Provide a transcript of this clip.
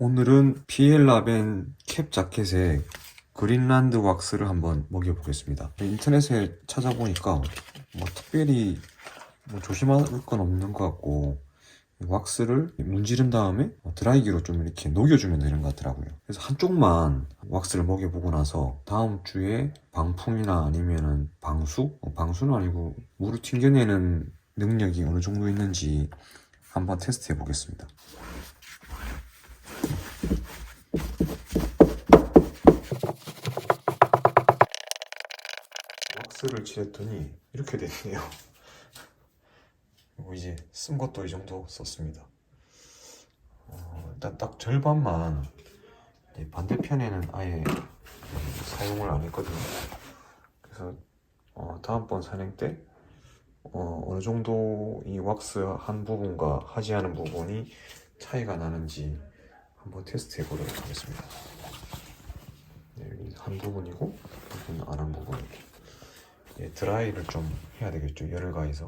오늘은 피엘라벤 캡 자켓에 그린란드 왁스를 한번 먹여보겠습니다. 네, 인터넷에 찾아보니까 뭐 특별히 뭐 조심할 건 없는 것 같고 왁스를 문지른 다음에 뭐 드라이기로 좀 이렇게 녹여주면 되는 것 같더라고요. 그래서 한쪽만 왁스를 먹여보고 나서 다음 주에 방풍이나 아니면은 방수? 어, 방수는 아니고 물을 튕겨내는 능력이 어느 정도 있는지 한번 테스트 해 보겠습니다. 왁스를 칠했더니 이렇게 됐네요. 그리고 이제 쓴 것도 이 정도 썼습니다. 어, 일단 딱 절반만 네, 반대편에는 아예 사용을 안 했거든요. 그래서 어, 다음번 산행 때 어, 어느 정도 이 왁스 한 부분과 하지 않은 부분이 차이가 나는지 한번 테스트해 보도록 하겠습니다. 네, 여기 한 부분이고 여기는 안 한 부분 이렇게 네, 드라이를 좀 해야 되겠죠 열을 가해서.